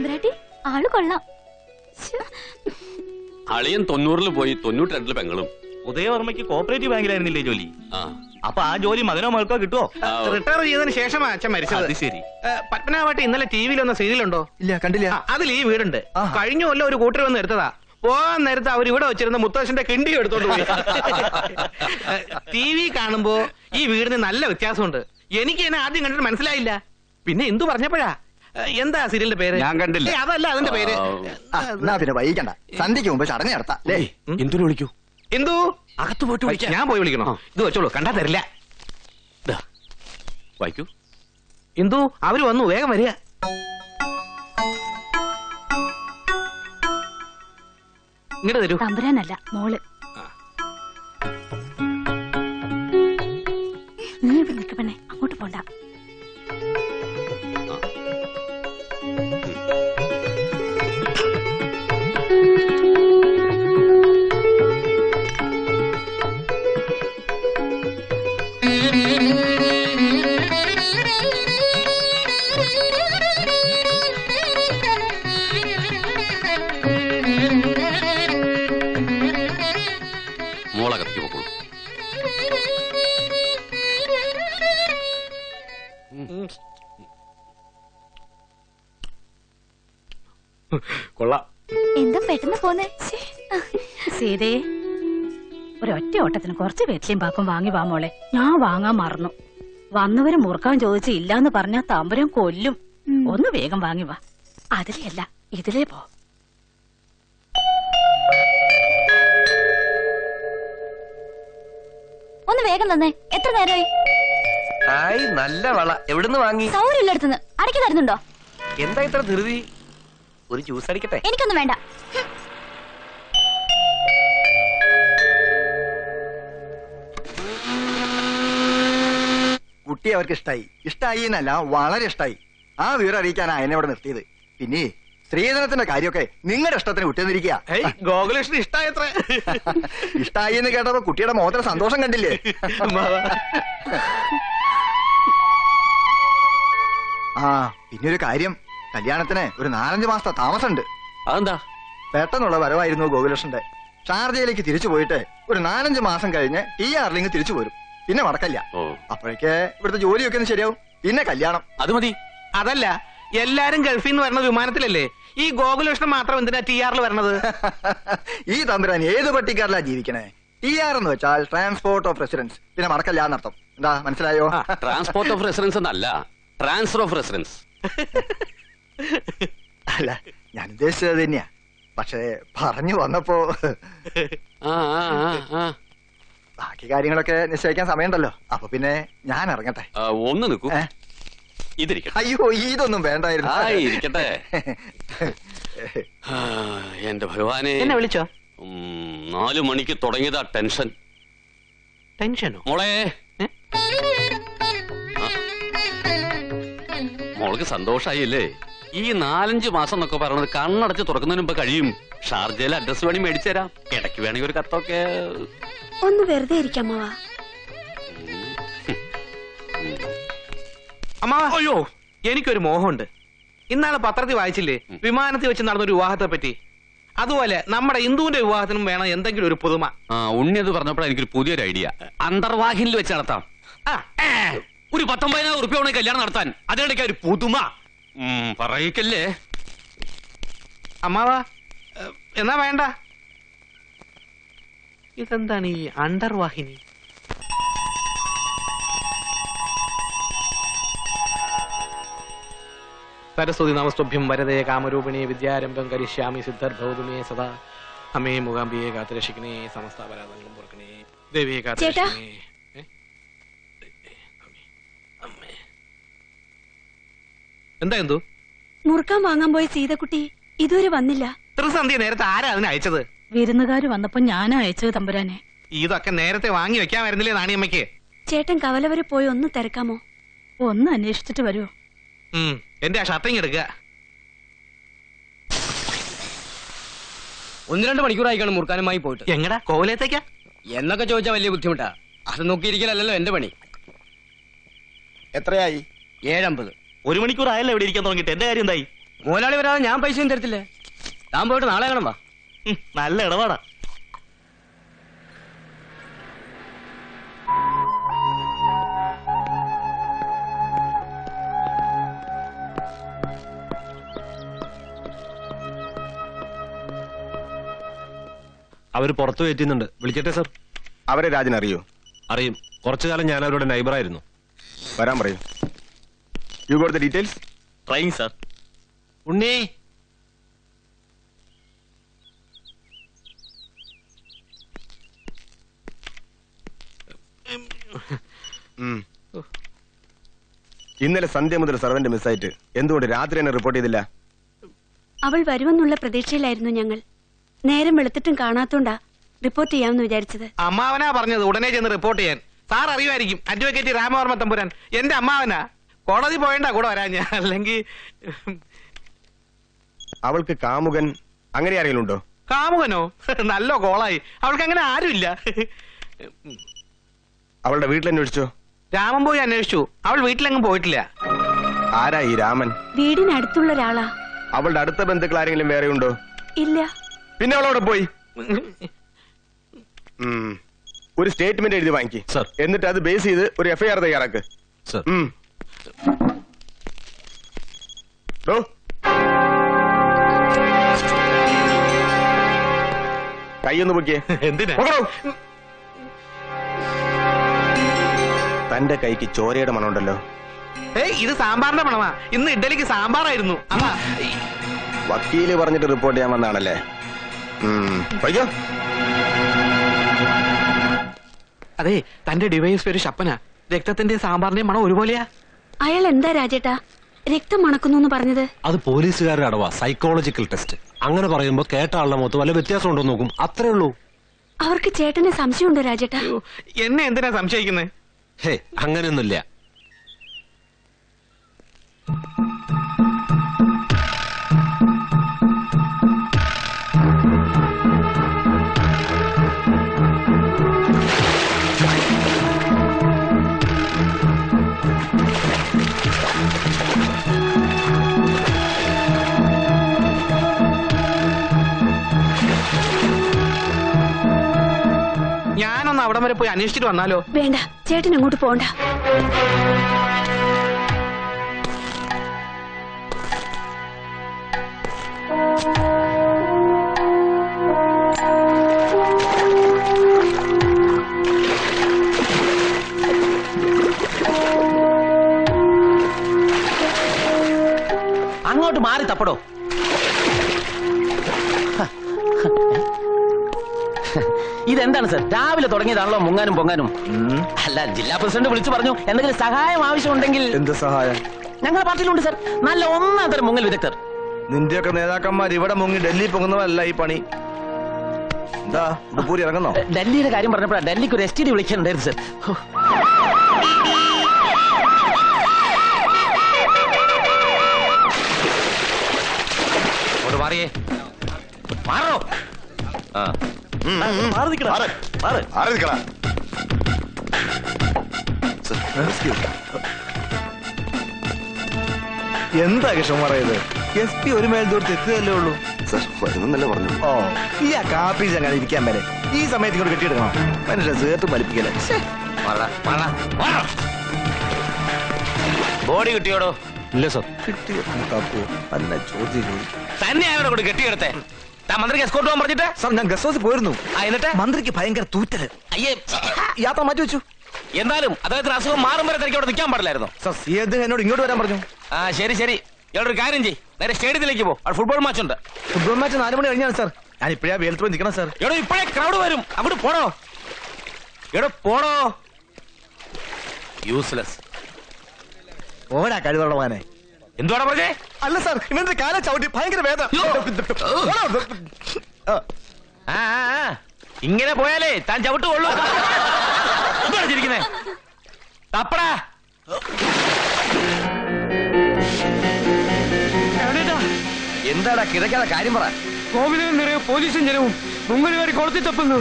തമ്പുരാട്ടി ആൾ കൊള്ളാം. അളിയൻ തൊണ്ണൂറിൽ പോയി തൊണ്ണൂറ്റി രണ്ടിൽ പെങ്ങളും. ഉദയവർമ്മയ്ക്ക് കോപ്പറേറ്റീവ് ബാങ്കിലായിരുന്നില്ലേ ജോലി? ആ. അപ്പൊ ആ ജോലി മകനോ മകൾക്കോ കിട്ടുമോ റിട്ടയർ ചെയ്തതിന് ശേഷം അച്ഛൻ മരിച്ചത്. ശരി. പത്മനാഭട്ടെ ഇന്നലെ ടി വിയിൽ വന്ന സീരിയലുണ്ടോ? ഇല്ല കണ്ടില്ല. അതിൽ ഈ വീടുണ്ട്. കഴിഞ്ഞ കൊല്ലം ഒരു കൂട്ടർ വന്ന് എടുത്തതാ. പോകാൻ നേരത്ത് അവർ ഇവിടെ വെച്ചിരുന്ന മുത്തശ്ശന്റെ കിണ്ടി എടുത്തോണ്ട് പോയി. ടി വി കാണുമ്പോ ഈ വീടിന് നല്ല വ്യത്യാസമുണ്ട്. എനിക്ക് എന്നെ ആദ്യം കണ്ടിട്ട് മനസ്സിലായില്ല. പിന്നെ എന്തു പറഞ്ഞപ്പോഴാ? എന്താ സീരിയലിന്റെ പേര്? ഞാൻ കണ്ടില്ല. ഏയ്, അതല്ല അതിന്റെ പേര്. ആ. എന്നാ പിന്നെ വൈകിക്കണ്ട. സന്ധ്യക്ക് മുമ്പ് ചടങ്ങ് നടത്താം. എന്തിനു വിളിക്കൂ? എന്തു? അകത്ത് പോയിട്ട് വിളിക്കാം. ഞാൻ പോയി വിളിക്കണോ? ഇത് വെച്ചോളൂ കണ്ടാ തരില്ല. ദാ, വായിക്കൂ എന്തു? അവർ വന്നു വേഗം വരിക. ഇങ്ങോട്ട് തരൂ. തമ്പുരാനല്ല മോൾ. നീ ഇവിടെ അങ്ങോട്ട് പോണ്ട. കൊള്ളാം. എന്താ പെട്ടെന്ന് പോന്നേ? സീതേ ഒരൊറ്റ ഓട്ടത്തിന് കുറച്ച് വെറ്റിലും പാക്കും വാങ്ങി വാ മോളെ. ഞാൻ വാങ്ങാൻ മറന്നു. വന്നവര് മുറുക്കാൻ ചോദിച്ച് ഇല്ലാന്ന് പറഞ്ഞാ തമ്പുരം കൊല്ലും. ഒന്ന് വേഗം വാങ്ങി വാ. അതിലേ അല്ല ഇതിലേ പോ. ഒന്ന് വേഗം തന്നെ. എത്ര നേരമായി ഹായ് നല്ല വള. എവിടുന്ന് വാങ്ങി? സൗകര്യമില്ല അടുത്തുനിന്ന് അടക്കി തരുന്നുണ്ടോ? എന്താ ഇത്ര ധൃതി? ഒരു ജ്യൂസ് അടിക്കട്ടെ? എനിക്കൊന്നും വേണ്ട. കുട്ടി അവർക്ക് ഇഷ്ടായി. ഇഷ്ടായി എന്നല്ല വളരെ ഇഷ്ടായി. ആ വിവരം അറിയിക്കാനാ എന്നെ ഇവിടെ നിർത്തിയത്. പിന്നെ സ്ത്രീധനത്തിന്റെ കാര്യമൊക്കെ നിങ്ങളുടെ ഇഷ്ടത്തിന് വിട്ടുന്നിരിക്കുക ഗോകുലകൃഷ്ണൻ ഇഷ്ടായത്ര. ഇഷ്ടായി എന്ന് കേട്ടപ്പോ കുട്ടിയുടെ മുഖത്തിന് സന്തോഷം കണ്ടില്ലേ? പിന്നെ ഒരു കാര്യം. കല്യാണത്തിന് ഒരു നാലഞ്ച് മാസത്തെ താമസമുണ്ട്. അതെന്താ? പെട്ടെന്നുള്ള വരവായിരുന്നു ഗോകുലകൃഷ്ണന്റെ ഷാർജയിലേക്ക് തിരിച്ചു പോയിട്ട് ഒരു നാലഞ്ച് മാസം കഴിഞ്ഞ് ടി ആറിലേക്ക് തിരിച്ചു പോരും. പിന്നെ മടക്കല്ല. അപ്പോഴേക്ക് ഇവിടുത്തെ ജോലിയൊക്കെ ഒന്ന് ശരിയാവും. പിന്നെ കല്യാണം. അത് മതി. അതല്ല എല്ലാരും ഗൾഫിൽ നിന്ന് വരുന്ന വിമാനത്തിലല്ലേ? ഈ ഗോകുലകൃഷ്ണൻ മാത്രം എന്തിനാ ടി ആറിൽ വരണത്? ഈ തമ്പുരാൻ ഏത് പട്ടിക്കാരിലാ ജീവിക്കണേ? ടി ആർ എന്ന് വെച്ചാൽ ട്രാൻസ്പോർട്ട് ഓഫ് റെസിഡൻസ് പിന്നെ മടക്കല്ല എന്നർത്ഥം. എന്താ മനസ്സിലായോ? ട്രാൻസ്പോർട്ട് ഓഫ് റെസിഡൻസ് എന്നല്ല. ട്രാൻസ്ഫർ ഓഫ് റെസിഡൻസ് അല്ല ഞാൻ ഉദ്ദേശിച്ചത് തന്നെയാ. പക്ഷേ പറഞ്ഞു വന്നപ്പോ ആ ആ ആ, ആ. ബാക്കി കാര്യങ്ങളൊക്കെ നിശ്ചയിക്കാൻ സമയമുണ്ടല്ലോ. അപ്പൊ പിന്നെ ഞാൻ ഇറങ്ങട്ടെ. ഒന്ന് നിൽക്കൂ. അയ്യോ ഇതൊന്നും വേണ്ടായിരുന്നു. ഇരിക്കട്ടെ. ആ, എന്റെ ഭഗവാനെ. എന്നെ വിളിച്ചോ? ഉം, നാലു മണിക്ക് തുടങ്ങിയതാ ടെൻഷൻ. ടെൻഷനോ? മോളെ. മോൾക്ക് സന്തോഷായില്ലേ? ഈ നാലഞ്ച് മാസം എന്നൊക്കെ പറയണത് കണ്ണടച്ച് തുറക്കുന്നതിന് മുമ്പ് കഴിയും. ഷാർജയിലെ അഡ്രസ് വേണി മേടിച്ചു തരാം ഇടയ്ക്ക് വേണമെങ്കിൽ ഒരു കത്തൊക്കെ. ഒന്ന് വെറുതെ ഇരിക്കാമാവാ അമ്മാ അയ്യോ. എനിക്കൊരു മോഹമുണ്ട്. ഇന്നാളെ പത്രത്തിൽ വായിച്ചില്ലേ? വിമാനത്തിൽ വെച്ച് നടന്നൊരു വിവാഹത്തെ പറ്റി. അതുപോലെ നമ്മുടെ ഹിന്ദുവിന്റെ വിവാഹത്തിനും വേണം എന്തെങ്കിലും ഒരു പുതുമ. ആ ഉണ്ണി അത് പറഞ്ഞപ്പോഴാണ് എനിക്കൊരു പുതിയൊരു ഐഡിയ. അന്തർവാഹിനിൽ വെച്ച് നടത്താം. ആ. ഒരു പത്തൊമ്പതിനായിരം ഉറുപ്പ്യ വേണമെങ്കിൽ കല്യാണം നടത്താൻ. അതിനിടയ്ക്ക് ഒരു പുതുമ. പറയിക്കല്ലേ? അമ്മാവാ എന്നാ വേണ്ട? ഇതെന്താണ് ഈ അണ്ടർവാഹിനി? സരസ്വതി നമസ്തുഭ്യം വരതേ കാമരൂപിണി വിദ്യാരംഭം കരിഷ്യാമി സിദ്ധർഭൗതുമേ സദാ. അമ്മേ മുഖാംബിയെ കാത്തുരക്ഷിക്കണേ സമസ്ത അപരാധങ്ങളും പൊറുക്കണേ. ദേവിയെ കാത്തുരക്ഷിക്കണേ ഏ? അമ്മേ. അമ്മേ. എന്താ എന്തോ? മുറുക്കാൻ വാങ്ങാൻ പോയ സീതക്കുട്ടി ഇതുവരെ വന്നില്ല. ത്രിസന്ധ്യ നേരത്തെ ആരാ അതിനെ അയച്ചത്? വിരുന്നുകാര് വന്നപ്പോ ഞാനാ അയച്ചത് തമ്പുരാനെ. ഇതൊക്കെ നേരത്തെ വാങ്ങി വെക്കാൻ വരുന്നില്ലേ നാണിയമ്മയ്ക്ക്? ചേട്ടൻ കവല വരെ പോയി ഒന്ന് തിരക്കാമോ? ഒന്ന് അന്വേഷിച്ചിട്ട് വരുമോ ഉം, എന്റെ ആ ഷർട്ടിങ് എടുക്കുക. ഒന്ന് രണ്ട് മണിക്കൂറായിക്കാണ് മുറുക്കാനുമായി പോയിട്ട്. എങ്ങടാ കോവിലത്തേക്കാ? എന്നൊക്കെ ചോദിച്ചാൽ വലിയ ബുദ്ധിമുട്ടാ. അത് നോക്കിയിരിക്കലല്ലോ എന്റെ പണി. എത്രയായി? ഏഴമ്പത്. ഒരു മണിക്കൂർ ആയല്ലോ ഇവിടെ ഇരിക്കാൻ തുടങ്ങിട്ട് എന്റെ കാര്യം എന്തായി? മുതലാളി വരാതെ ഞാൻ പൈസയും തരത്തില്ലേ. താൻ പോയിട്ട് നാളെ കാണാം വാ. ഉം, നല്ല ഇടപാടാ. അവർ പുറത്തു കയറ്റുന്നുണ്ട്. വിളിക്കട്ടെ സർ? അവരെ രാജൻ അറിയോ. അറിയും കുറച്ചു കാലം ഞാൻ അവരുടെ നൈബറായിരുന്നു വരാൻ പറയൂ. You got the details trying sir Unni. ഇന്നലെ സന്ധ്യ മുതൽ സർവന്റ് മിസ്സായിട്ട്. എന്തുകൊണ്ട് രാത്രി തന്നെ റിപ്പോർട്ട് ചെയ്തില്ല? അവൾ വരുമെന്നുള്ള പ്രതീക്ഷയിലായിരുന്നു ഞങ്ങൾ. നേരം വെളുത്തിട്ടും കാണാത്തോണ്ടാ റിപ്പോർട്ട് ചെയ്യാമെന്ന് വിചാരിച്ചത്. അമ്മാവനാ പറഞ്ഞത് ഉടനെ ചെന്ന് റിപ്പോർട്ട് ചെയ്യാൻ. സാർ അറിയുമായിരിക്കും. അഡ്വക്കേറ്റ് രാമവർമ്മ തമ്പുരാൻ. എന്റെ അമ്മാവനാ. കോടതി പോയണ്ട കൂടെ വരാൻ ഞാൻ. അല്ലെങ്കിൽ അവൾക്ക് കാമുകൻ അങ്ങനെ ആരെങ്കിലും ഉണ്ടോ? കാമുകനോ? നല്ല കോളായി. അവൾക്ക് അങ്ങനെ ആരുമില്ല. അവളുടെ വീട്ടിൽ അന്വേഷിച്ചോ രാമൻ പോയി അന്വേഷിച്ചു. അവൾ വീട്ടിലെങ്ങും പോയിട്ടില്ല. ആരാ ഈ രാമൻ? വീടിനടുത്തുള്ള ഒരാളാ. അവളുടെ അടുത്ത ബന്ധുക്കൾ ആരെങ്കിലും വേറെ ഉണ്ടോ? ഇല്ല. പിന്നെ അവളവിടെ പോയി. ഒരു സ്റ്റേറ്റ്മെന്റ് എഴുതി വാങ്ങിക്കി. സർ. എന്നിട്ട് അത് ബേസ് ചെയ്ത് ഒരു എഫ്ഐആർ തയ്യാറാക്ക്. സർ. കൈയൊന്ന് പൊക്കിയേ. എന്തിനാ. തന്റെ കൈക്ക് ചോരയുടെ മണമുണ്ടല്ലോ. ഏയ് ഇത് സാമ്പാറിന്റെ മണമാ. ഇന്ന് ഇഡലിക്ക് സാമ്പാറായിരുന്നു. അതാ. വക്കീൽ പറഞ്ഞിട്ട് റിപ്പോർട്ട് ചെയ്യാൻ വന്നാണല്ലേ? അതെ തന്റെ ഡിവൈസ് പേര് ശപ്പന. രക്തത്തിന്റെ സാമ്പാറിന്റെ മണം ഒരുപോലെയാ. അയാൾ എന്താ രാജേട്ടാ? രക്തം മണക്കുന്നു എന്ന് പറഞ്ഞത്? അത് പോലീസുകാരുടെ അടവാ. സൈക്കോളജിക്കൽ ടെസ്റ്റ് അങ്ങനെ പറയുമ്പോ കേട്ട ആളുടെ മുഖത്ത് വല്ല വ്യത്യാസം ഉണ്ടോ നോക്കും. അത്രേ ഉള്ളൂ. അവർക്ക് ചേട്ടന് സംശയമുണ്ടോ രാജേട്ടാ? എന്നെ എന്തിനാ സംശയിക്കുന്നത് ഹേ അങ്ങനെയൊന്നുമില്ല. പോയി അന്വേഷിച്ചിട്ട് വന്നാലോ വേണ്ട ചേട്ടൻ അങ്ങോട്ട് പോണ്ട അങ്ങോട്ട് മാറി തപ്പടോ ഇതെന്താണ് സർ? രാവിലെ തുടങ്ങിയതാണല്ലോ മുങ്ങാനും പൊങ്ങാനും. അല്ല ജില്ലാ പ്രസിഡന്റ് വിളിച്ചു പറഞ്ഞു എന്തെങ്കിലും സഹായം ആവശ്യമുണ്ടെങ്കിൽ എന്ത് സഹായം? ഞങ്ങളുടെ പാർട്ടിയിലുണ്ട് സർ. നല്ല ഒന്നാം തരം മുങ്ങൽ വിദഗ്ധർ. നിന്റെയൊക്കെ നേതാക്കന്മാർ ഇവിടെ മുങ്ങി ഡൽഹി പൊങ്ങുന്നവരല്ല ഈ പണി. എന്താ ഇറങ്ങുന്നോ? ഡൽഹിയുടെ കാര്യം പറഞ്ഞപ്പോഴാണ് ഡൽഹിക്ക് ഒരു എസ് ടി ഡി വിളിക്കാനുണ്ടായിരുന്നു സർ. മാറിയേ. മാറോ? ആ. മാറി നിൽക്കടാ. മാറ് ആരെ നിൽക്കടാ. എന്താ കൃഷ്ണൻ ഇത് എസ് പി ഒരു മേൽ ദൂരത്ത് എത്തിയതല്ലേ ഉള്ളൂ? സർ വരുന്നല്ലേ പറഞ്ഞു ഓ ഈ ആ കാപ്പി ചങ്ങനെ ഇരിക്കാൻ വരെ. ഈ സമയത്ത് ഇങ്ങോട്ട് കെട്ടിയെടുക്കണം. മനുഷ്യ സേർത്ത് വലിപ്പിക്കലേ ബോഡി കിട്ടിയോടോ? ഇല്ല സർ കിട്ടിയോ തന്നെ ആരോടെ കൂടി കെട്ടിയെടുത്തേ. മന്ത്രിക്ക് എസ്കോർട്ട് പോകാൻ പറഞ്ഞിട്ട്? സാർ ഞാൻ ഗസ്റ്റ് ഹൗസിൽ പോയിരുന്നു. ആ എന്നിട്ട്? മന്ത്രിക്ക് ഭയങ്കര തൂറ്റൽ. അയ്യേ. യാത്ര മാറ്റി വെച്ചു. എന്നാലും അദ്ദേഹത്തിന് അസുഖം മാറും വരെ തനിക്ക് അവിടെ നിൽക്കാൻ പാടില്ലായിരുന്നു. സാർ സി അദ്ദേഹം എന്നോട് ഇങ്ങോട്ട് വരാൻ പറഞ്ഞു. ആ ശരി ശരി. ഇയാളൊരു കാര്യം ചെയ്യ്. നേരെ സ്റ്റേഡിയത്തിലേക്ക് പോ. അവിടെ ഫുട്ബോൾ മാച്ച് ഉണ്ട്. ഫുട്ബോൾ മാച്ച് നാല് മണി കഴിഞ്ഞാണ് സാർ. ഞാൻ ഇപ്പഴാ വെയിലത്ത് പോയി നിൽക്കണം സാർ. എടോ ഇപ്പോഴേ ക്രൗഡ് വരും. അങ്ങോട്ട് പോണോ? എടോ പോണോ? യൂസ്ലെസ് ഓടാ കഴിവുള്ള എന്തുവാടാ പറഞ്ഞേ? അല്ല സാർ ഇവന്റെ കാല ചവിട്ടി ഭയങ്കര വേദന. ആ, ആ. ഇങ്ങനെ പോയാലേ താൻ ചവിട്ടുകൊള്ളൂ. എന്താണ് ചിരിക്കുന്നേ? തപ്പടാ. എന്താടാ കിഴക്കാതെ കാര്യം പറ. കോവിലും നിറയെ പോലീസും ജനവും മുങ്ങലുകാരി കൊളത്തി തപ്പുന്നു.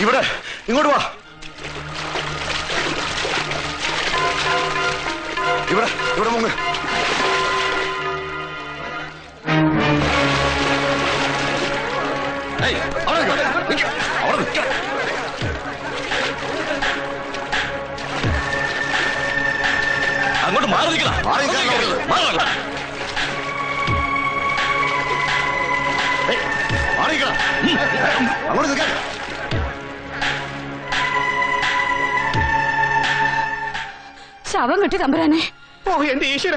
ഇവിടെ ഇങ്ങോട്ട് വാ. ഇവിടെ ഇവിടെ മുങ്ങ് അവിടെ നിൽക്ക്. നിൽക്ക്. അവിടെ നിൽക്ക്. അങ്ങോട്ട് മാറി നിൽക്കണം. മാറി നിൽക്കണം. മാറി നിൽക്കണം. അങ്ങോട്ട് നിൽക്കാൻ ശവം കിട്ടി തമ്പുരാനെ ഓ എന്റെ ഈശ്വര.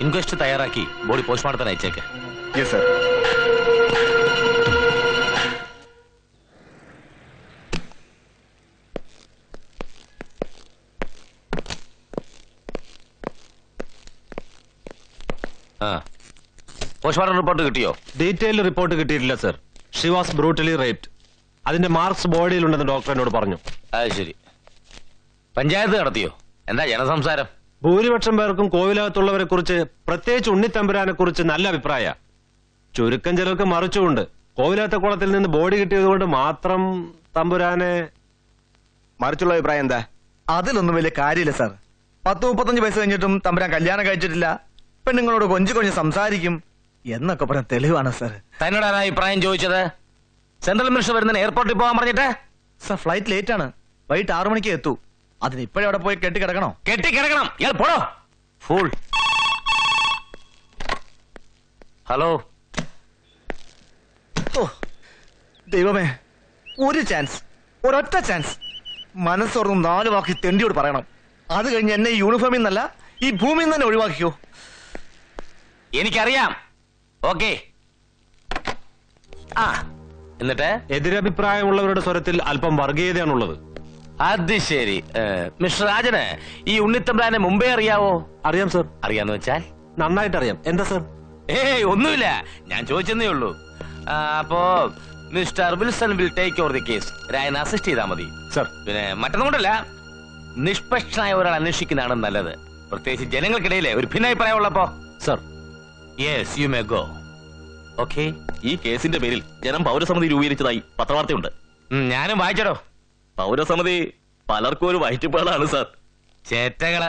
ഇൻക്വസ്റ്റ് തയ്യാറാക്കി ബോഡി പോസ്റ്റ്മോർട്ടത്തിന് അയച്ചേക്ക്. യെസ് സർ പോസ്റ്റ്മോർട്ടം റിപ്പോർട്ട് കിട്ടിയോ? ഡീറ്റെയിൽഡ് റിപ്പോർട്ട് കിട്ടിയിട്ടില്ല sir she was brutally raped അതിന്റെ മാർക്സ് ബോഡിയിലുണ്ടെന്ന് ഡോക്ടർ എന്നോട് പറഞ്ഞു. അത് ശരി. പഞ്ചായത്ത് നടത്തിയോ? എന്താ ജനസംസാരം? ഭൂരിപക്ഷം പേർക്കും കോവിലകത്തുള്ളവരെ കുറിച്ച് പ്രത്യേകിച്ച് ഉണ്ണിത്തമ്പുരാനെ കുറിച്ച് നല്ല അഭിപ്രായ. ചുരുക്കം ചിലർക്ക് മറിച്ചുകൊണ്ട് കോവിലകത്തെ കുളത്തിൽ നിന്ന് ബോഡി കിട്ടിയതുകൊണ്ട് മാത്രം തമ്പുരാനെ മറിച്ചുള്ള അഭിപ്രായം എന്താ? അതിലൊന്നും വലിയ കാര്യമില്ല സാർ പത്ത് മുപ്പത്തഞ്ച് വയസ്സ് കഴിഞ്ഞിട്ടും തമ്പുരാൻ കല്യാണം കഴിച്ചിട്ടില്ല. പെണ്ണുങ്ങളോട് കൊഞ്ചു കൊഞ്ച് സംസാരിക്കും എന്നൊക്കെ പറഞ്ഞ തെളിവാണ് സർ തന്നോട് ആരാ അഭിപ്രായം ചോദിച്ചത്? സെൻട്രൽ മിനിസ്റ്റർ വരുന്നതിന് എയർപോർട്ടിൽ പോകാൻ പറഞ്ഞിട്ടേ? സർ ഫ്ലൈറ്റ് ലേറ്റ് ആണ് വൈകിട്ട് ആറു മണിക്ക് എത്തൂ. അതിന് ഇപ്പോഴും അവിടെ പോയി കെട്ടി കിടക്കണോ കെട്ടി കിടക്കണം ഇയാൾ പോടോ. ഫുൾ. ഹലോ. ഓ ദൈവമേ ഒരു ചാൻസ്. ഒരൊറ്റ ചാൻസ്. മനസ്സോർന്ന് നാല് വാക്കി തെണ്ടിയോട് പറയണം. അത് കഴിഞ്ഞ് എന്നെ ഈ യൂണിഫോമിൽ നിന്നല്ല ഈ ഭൂമിയിൽ നിന്ന് തന്നെ ഒഴിവാക്കിയോ എനിക്കറിയാം. ഓക്കെ. ആ എന്നിട്ട്? എതിരഭിപ്രായമുള്ളവരുടെ സ്വരത്തിൽ അല്പം വർഗീയതയാണുള്ളത്. അത് ശരി. മിസ്റ്റർ രാജന് ഈ ഉണ്ണിത്തമ്പ്രാനെ മുമ്പേ അറിയാവോ? അറിയാം സർ. അറിയാന്ന് വെച്ചാൽ? നന്നായിട്ട് അറിയാം എന്താ സർ? ഏയ് ഒന്നുമില്ല. ഞാൻ ചോദിച്ചെന്നേ ഉള്ളൂ. അപ്പോ mister Wilson will take over the case. Rayan assist ചെയ്താൽ മതി. സർ. പിന്നെ മറ്റൊന്നും കൊണ്ടല്ല. നിഷ്പക്ഷനായ ഒരാൾ അന്വേഷിക്കുന്നതാണ് നല്ലത്. പ്രത്യേകിച്ച് ജനങ്ങൾക്കിടയിലെ ഒരു ഭിന്നായി പറയാനുള്ളപ്പോ sir yes you may go okay ഈ കേസിന്റെ പേരിൽ ജനം പൗരസമിതി രൂപീകരിച്ചതായി പത്രവാർത്തയുണ്ട്. ഞാനും വായിച്ചടോ. പൗരസമിതി പലർക്കും ഒരു വയറ്റുപാടാണ് സാർ. ചേറ്റകൾ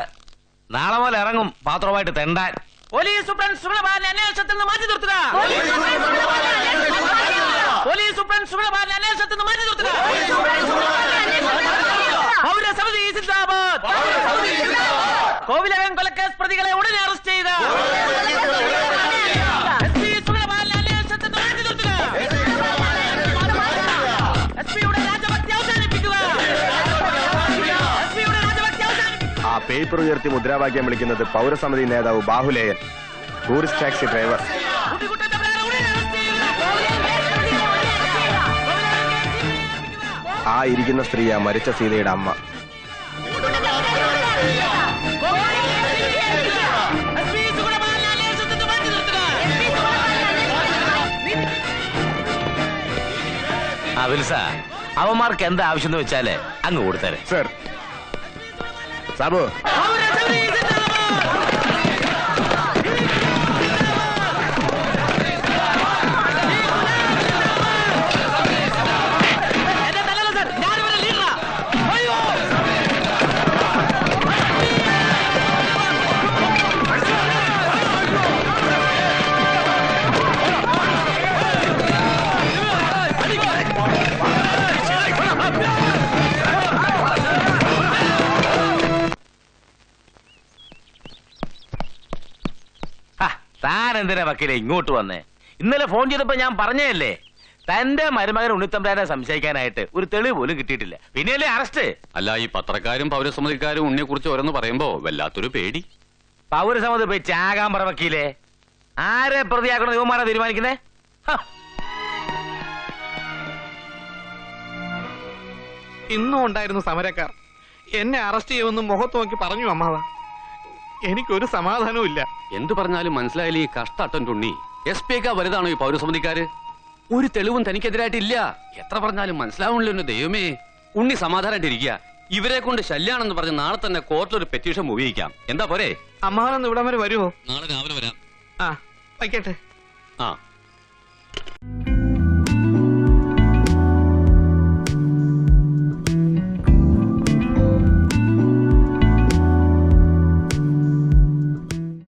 നാളെ പോലെ ഇറങ്ങും പാത്രമായിട്ട് തെണ്ടാൻ. പോലീസ് സൂപ്രണ്ട് സുഗതബാലനെ അന്വേഷണത്തിൽ നിന്ന് മാറ്റി നിർത്തുക. പോലീസ് സൂപ്രണ്ട് സുഗതബാലനെ അന്വേഷണത്തിൽ നിന്ന് മാറ്റി നിർത്തുക. പൗരസമിതി സിന്ദാബാദ് കോവിലകം കൊലക്കേസ് പ്രതികളെ ഉടനെ അറസ്റ്റ് ചെയ്ത. പേപ്പർ ഉയർത്തി മുദ്രാവാക്യം വിളിക്കുന്നത് പൗരസമിതി നേതാവ് ബാഹുലേയൻ ടൂറിസ്റ്റ് ടാക്സി ഡ്രൈവർ ആ ഇരിക്കുന്ന സ്ത്രീയാ മരിച്ച സീതയുടെ അമ്മ. അവന്മാർക്ക് എന്താ ആവശ്യം എന്ന് വെച്ചാൽ അങ്ങ് കൊടുത്തേ സർ బాబు. എന്തിനാ വക്കീലെ ഇങ്ങോട്ട് വന്നേ? ഇന്നലെ ഫോൺ ചെയ്തപ്പോ ഞാൻ പറഞ്ഞല്ലേ തന്റെ മരുമകൻ ഉണ്ണിത്തമ്പ്രാനെ സംശയിക്കാനായിട്ട് ഒരു തെളിവ് പോലും കിട്ടിയിട്ടില്ല. പിന്നെയല്ലേ അറസ്റ്റ് അല്ല ഈ പത്രക്കാരും പൗരസമിതിക്കാരും ഉണ്ണിയെ കുറിച്ച് ഓരോന്ന് പറയുമ്പോ വല്ലാത്തൊരു പേടി. പൗരസമിതി പോയി ചാകാൻ പറ വക്കീലെ. ആരെ പ്രതിയാക്കണം യുവമാരെ തീരുമാനിക്കുന്നേ? ഇന്നും ഉണ്ടായിരുന്നു സമരക്കാർ എന്നെ അറസ്റ്റ് ചെയ്യുമെന്ന് മുഖത്ത് നോക്കി പറഞ്ഞു അമ്മാവ. എനിക്കൊരു സമാധാനവും ഇല്ല. എന്ത് പറഞ്ഞാലും മനസ്സിലായില്ല ഈ കഷ്ടട്ടൻ തുണ്ണി? എസ് പി ഒക്കെ വലുതാണോ ഈ പൗരസമിതിക്കാര്? ഒരു തെളിവും തനിക്കെതിരായിട്ടില്ല. എത്ര പറഞ്ഞാലും മനസ്സിലാവുന്നില്ല ദൈവമേ. ഉണ്ണി സമാധാനായിട്ടിരിക്കുക. ഇവരെ കൊണ്ട് ശല്യാണെന്ന് പറഞ്ഞ് നാളെ തന്നെ കോർട്ടിൽ ഒരു പെറ്റീഷൻ ഉപയോഗിക്കാം. എന്താ പോരെ? അമ്മാവനൊന്ന് ഇവിടം വരെ വരുമോ നാളെ രാവിലെ വരാം. ആ വയ്ക്കട്ടെ. ആ.